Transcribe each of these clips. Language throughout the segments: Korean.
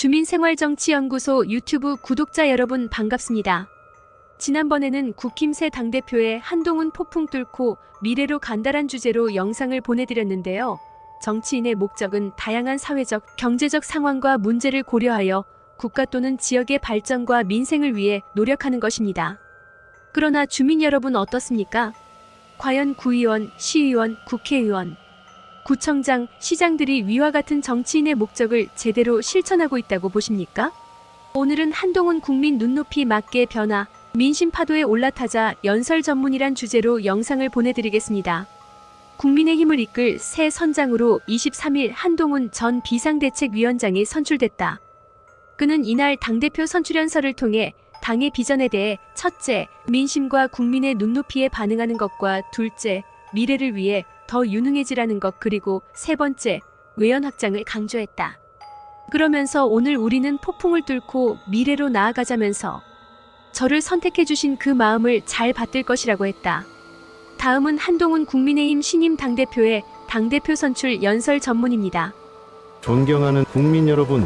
주민생활정치연구소 유튜브 구독자 여러분 반갑습니다. 지난번에는 국힘 새 당대표의 한동훈 폭풍 뚫고 미래로 간다란 주제로 영상을 보내드렸는데요. 정치인의 목적은 다양한 사회적, 경제적 상황과 문제를 고려하여 국가 또는 지역의 발전과 민생을 위해 노력하는 것입니다. 그러나 주민 여러분 어떻습니까? 과연 구의원, 시의원, 국회의원, 구청장, 시장들이 위와 같은 정치인의 목적을 제대로 실천하고 있다고 보십니까? 오늘은 한동훈 국민 눈높이 맞게 변화, 민심 파도에 올라타자 연설 전문이란 주제로 영상을 보내드리겠습니다. 국민의힘을 이끌 새 선장으로 23일 한동훈 전 비상대책위원장이 선출됐다. 그는 이날 당대표 선출연설을 통해 당의 비전에 대해 첫째, 민심과 국민의 눈높이에 반응하는 것과 둘째, 미래를 위해 더 유능해지라는 것 그리고 세 번째, 외연 확장을 강조했다. 그러면서 오늘 우리는 폭풍을 뚫고 미래로 나아가자면서 저를 선택해 주신 그 마음을 잘 받들 것이라고 했다. 다음은 한동훈 국민의힘 신임 당대표의 당대표 선출 연설 전문입니다. 존경하는 국민 여러분,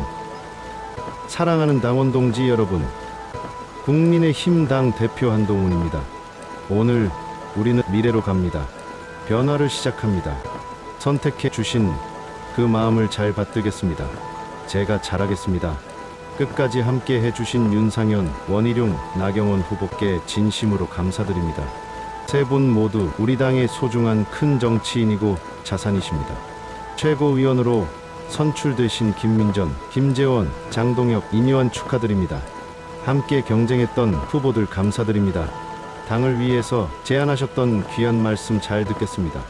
사랑하는 당원 동지 여러분, 국민의힘 당 대표 한동훈입니다. 오늘 우리는 미래로 갑니다. 변화를 시작합니다. 선택해 주신 그 마음을 잘 받들겠습니다. 제가 잘하겠습니다. 끝까지 함께 해주신 윤상현, 원희룡, 나경원 후보께 진심으로 감사드립니다. 세 분 모두 우리 당의 소중한 큰 정치인이고 자산이십니다. 최고위원으로 선출되신 김민전, 김재원, 장동혁, 이니원 축하드립니다. 함께 경쟁했던 후보들 감사드립니다. 당을 위해서 제안하셨던 귀한 말씀 잘 듣겠습니다.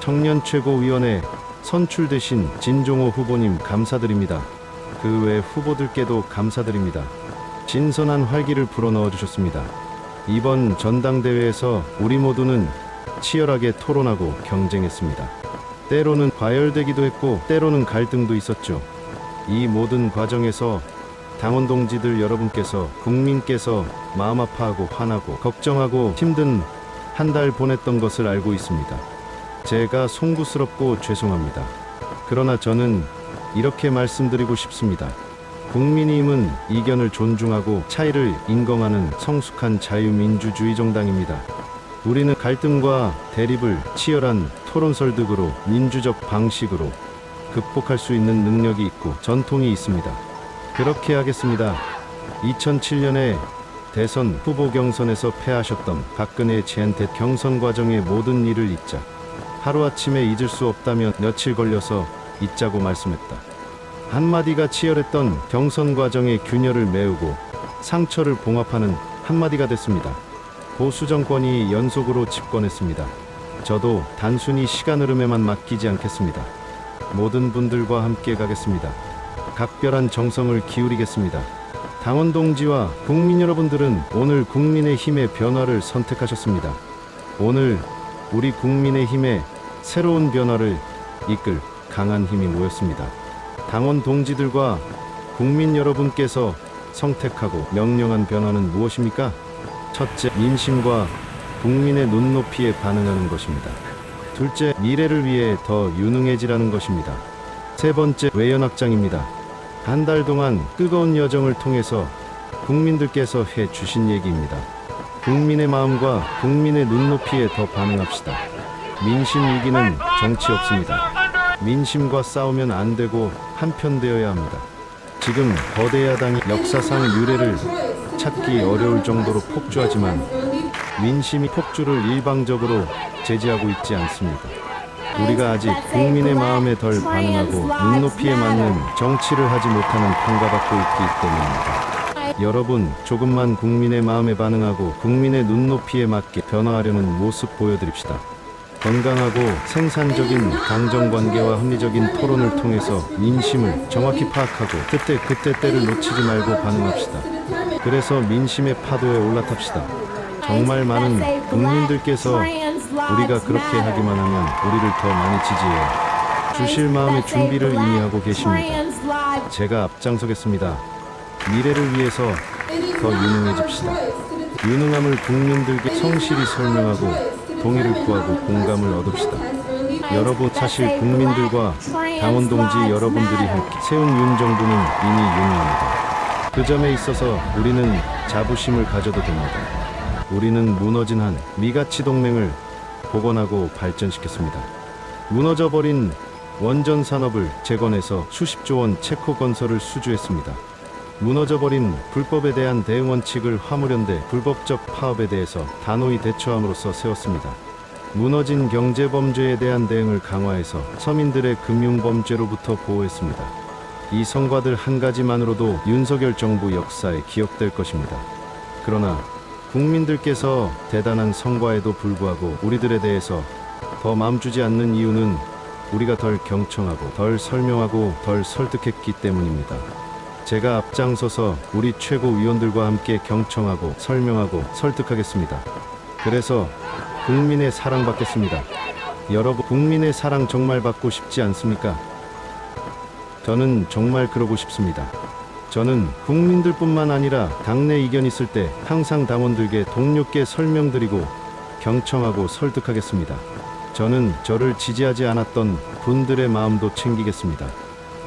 청년 최고위원회 선출되신 진종호 후보님 감사드립니다. 그 외 후보들께도 감사드립니다. 진선한 활기를 불어넣어 주셨습니다. 이번 전당대회에서 우리 모두는 치열하게 토론하고 경쟁했습니다. 때로는 과열되기도 했고 때로는 갈등도 있었죠. 이 모든 과정에서 당원 동지들 여러분께서 국민께서 마음 아파하고 화나고 걱정하고 힘든 한 달 보냈던 것을 알고 있습니다. 제가 송구스럽고 죄송합니다. 그러나 저는 이렇게 말씀드리고 싶습니다. 국민의힘은 이견을 존중하고 차이를 인정하는 성숙한 자유민주주의 정당입니다. 우리는 갈등과 대립을 치열한 토론 설득으로 민주적 방식으로 극복할 수 있는 능력이 있고 전통이 있습니다. 그렇게 하겠습니다. 2007년에 대선 후보 경선에서 패하셨던 박근혜 제한테 경선 과정의 모든 일을 잊자. 하루아침에 잊을 수 없다면 며칠 걸려서 잊자고 말씀했다. 한마디가 치열했던 경선 과정의 균열을 메우고 상처를 봉합하는 한마디가 됐습니다. 보수 정권이 연속으로 집권했습니다. 저도 단순히 시간 흐름에만 맡기지 않겠습니다. 모든 분들과 함께 가겠습니다. 각별한 정성을 기울이겠습니다. 당원 동지와 국민 여러분들은 오늘 국민의 힘의 변화를 선택하셨습니다. 오늘 우리 국민의 힘의 새로운 변화를 이끌 강한 힘이 모였습니다. 당원 동지들과 국민 여러분께서 선택하고 명령한 변화는 무엇입니까? 첫째, 민심과 국민의 눈높이에 반응하는 것입니다. 둘째, 미래를 위해 더 유능해지라는 것입니다. 세 번째, 외연 확장입니다. 한 달 동안 뜨거운 여정을 통해서 국민들께서 해 주신 얘기입니다. 국민의 마음과 국민의 눈높이에 더 반응합시다. 민심 위기는 정치 없습니다. 민심과 싸우면 안 되고 한편되어야 합니다. 지금 거대 야당이 역사상 유례를 찾기 어려울 정도로 폭주하지만 민심이 폭주를 일방적으로 제지하고 있지 않습니다. 우리가 아직 국민의 마음에 덜 반응하고 눈높이에 맞는 정치를 하지 못하는 평가받고 있기 때문입니다. 여러분, 조금만 국민의 마음에 반응하고 국민의 눈높이에 맞게 변화하려는 모습 보여드립시다. 건강하고 생산적인 강정관계와 합리적인 토론을 통해서 민심을 정확히 파악하고 그때 그때 때를 놓치지 말고 반응합시다. 그래서 민심의 파도에 올라탑시다. 정말 많은 국민들께서 우리가 그렇게 하기만 하면 우리를 더 많이 지지해 주실 마음의 준비를 이미 하고 계십니다. 제가 앞장서겠습니다. 미래를 위해서 더 유능해집시다. 유능함을 국민들께 성실히 설명하고 동의를 구하고 공감을 얻읍시다. 여러분 사실 국민들과 당원 동지 여러분들이 함께 세운 윤 정부는 이미 유능합니다. 그 점에 있어서 우리는 자부심을 가져도 됩니다. 우리는 무너진 한 미가치 동맹을 복원하고 발전시켰습니다. 무너져버린 원전 산업을 재건해서 수십조 원 체코 건설을 수주했습니다. 무너져버린 불법에 대한 대응 원칙을 화물연대 불법적 파업에 대해서 단호히 대처함으로써 세웠습니다. 무너진 경제 범죄에 대한 대응을 강화해서 서민들의 금융 범죄로부터 보호했습니다. 이 성과들 한 가지만으로도 윤석열 정부 역사에 기억될 것입니다. 그러나 국민들께서 대단한 성과에도 불구하고 우리들에 대해서 더 마음 주지 않는 이유는 우리가 덜 경청하고 덜 설명하고 덜 설득했기 때문입니다. 제가 앞장서서 우리 최고위원들과 함께 경청하고 설명하고 설득하겠습니다. 그래서 국민의 사랑 받겠습니다. 여러분, 국민의 사랑 정말 받고 싶지 않습니까? 저는 정말 그러고 싶습니다. 저는 국민들뿐만 아니라 당내 이견 있을 때 항상 당원들께 동료께 설명드리고 경청하고 설득하겠습니다. 저는 저를 지지하지 않았던 분들의 마음도 챙기겠습니다.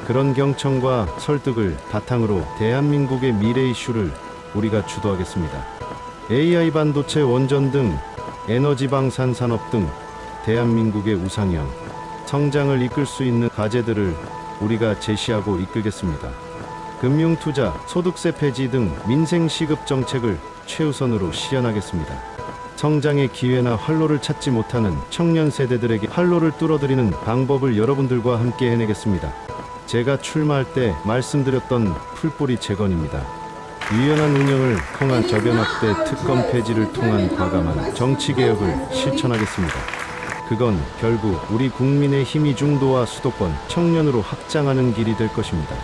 그런 경청과 설득을 바탕으로 대한민국의 미래 이슈를 우리가 주도하겠습니다. AI 반도체 원전 등 에너지 방산 산업 등 대한민국의 우상형 성장을 이끌 수 있는 과제들을 우리가 제시하고 이끌겠습니다. 금융투자, 소득세 폐지 등 민생 시급 정책을 최우선으로 실현하겠습니다. 성장의 기회나 활로를 찾지 못하는 청년 세대들에게 활로를 뚫어드리는 방법을 여러분들과 함께 해내겠습니다. 제가 출마할 때 말씀드렸던 풀뿌리 재건입니다. 유연한 운영을 통한 저변 확대 특검 폐지를 통한 과감한 정치 개혁을 실천하겠습니다. 그건 결국 우리 국민의 힘이 중도와 수도권 청년으로 확장하는 길이 될 것입니다.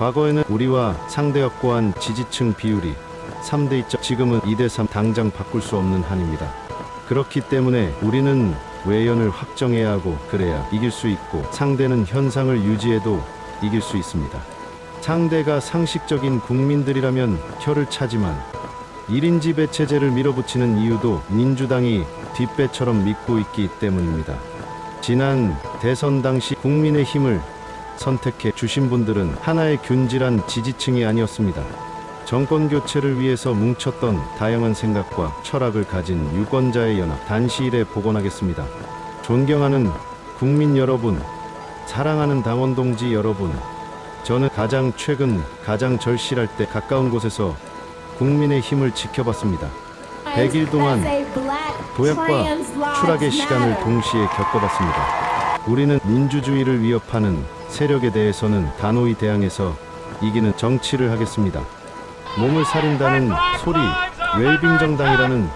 과거에는 우리와 상대 확고한 지지층 비율이 3대 2점 지금은 2대 3 당장 바꿀 수 없는 한입니다. 그렇기 때문에 우리는 외연을 확정해야 하고 그래야 이길 수 있고 상대는 현상을 유지해도 이길 수 있습니다. 상대가 상식적인 국민들이라면 혀를 차지만 1인지 배체제를 밀어붙이는 이유도 민주당이 뒷배처럼 믿고 있기 때문입니다. 지난 대선 당시 국민의 힘을 선택해 주신 분들은 하나의 균질한 지지층이 아니었습니다. 정권 교체를 위해서 뭉쳤던 다양한 생각과 철학을 가진 유권자의 연합 단시일에 복원하겠습니다. 존경하는 국민 여러분, 사랑하는 당원 동지 여러분, 저는 가장 최근 가장 절실할 때 가까운 곳에서 국민의 힘을 지켜봤습니다. 100일 동안 도약과 추락의 시간을 동시에 겪어봤습니다. 우리는 민주주의를 위협하는 세력에 대해서는 단호히 대항해서 이기는 정치를 하겠습니다. 몸을 살린다는 소리, 웰빙 정당이라는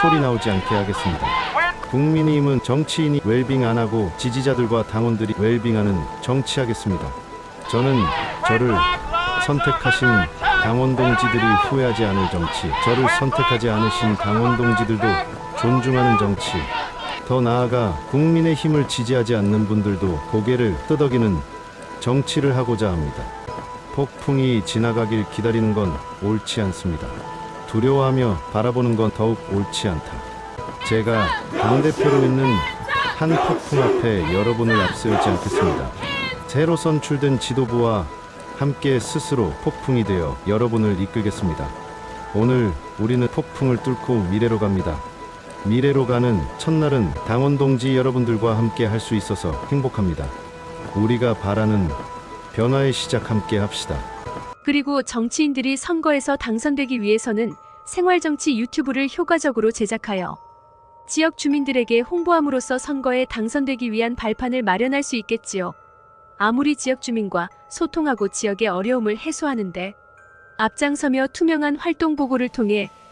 소리 나오지 않게 하겠습니다. 국민의힘은 정치인이 웰빙 안 하고 지지자들과 당원들이 웰빙하는 정치하겠습니다. 저는 저를 선택하신 당원 동지들이 후회하지 않을 정치, 저를 선택하지 않으신 당원 동지들도 존중하는 정치, 더 나아가 국민의 힘을 지지하지 않는 분들도 고개를 끄덕이는 정치를 하고자 합니다. 폭풍이 지나가길 기다리는 건 옳지 않습니다. 두려워하며 바라보는 건 더욱 옳지 않다. 제가 당대표로 있는 한 폭풍 앞에 여러분을 앞세우지 않겠습니다. 새로 선출된 지도부와 함께 스스로 폭풍이 되어 여러분을 이끌겠습니다. 오늘 우리는 폭풍을 뚫고 미래로 갑니다. 미래로 가는 첫날은 당원 동지 여러분들과 함께 할 수 있어서 행복합니다. 우리가 바라는 변화의 시작 함께 합시다. 그리고 정치인들이 선거에서 당선되기 위해서는 생활정치 유튜브를 효과적으로 제작하여 지역 주민들에게 홍보함으로써 선거에 당선되기 위한 발판을 마련할 수 있겠지요. 아무리 지역 주민과 소통하고 지역의 어려움을 해소하는데 앞장서며 투명한 활동 보고를 통해